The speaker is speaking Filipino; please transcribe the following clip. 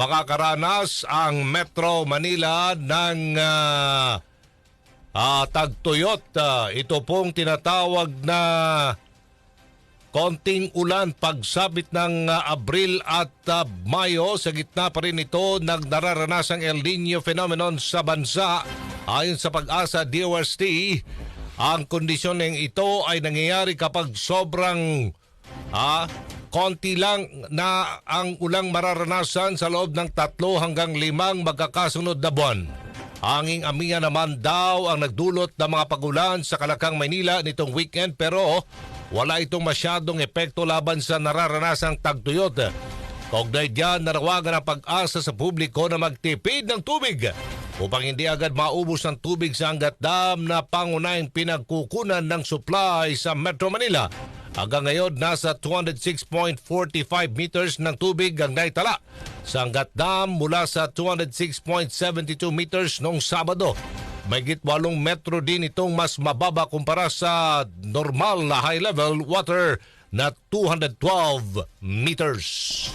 makakaranas ang Metro Manila ng ah, ah, tagtuyot. Ah, ito pong tinatawag na konting ulan pagsabit ng ah, Abril at ah, Mayo. Sa gitna pa rin ito ng nararanasang El Nino phenomenon sa bansa. Ayon sa pag-asa DOST, ang kondisyon ng ito ay nangyayari kapag sobrang ah, konti lang na ang ulang mararanasan sa loob ng tatlo hanggang limang magkakasunod na buwan. Anging amiya naman daw ang nagdulot ng mga pagulan sa Kalakang Maynila nitong weekend pero wala itong masyadong epekto laban sa nararanasang tagtuyot. Kaugnay diyan, narawagan ang pag-asa sa publiko na magtipid ng tubig upang hindi agad maubos ng tubig sa Angat Dam na pangunahing pinagkukunan ng supply sa Metro Manila. Hanggang ngayon, nasa 206.45 meters ng tubig ang naitala sa Angat Dam mula sa 206.72 meters noong Sabado. Mayigit 8 metro din itong mas mababa kumpara sa normal na high level water na 212 meters.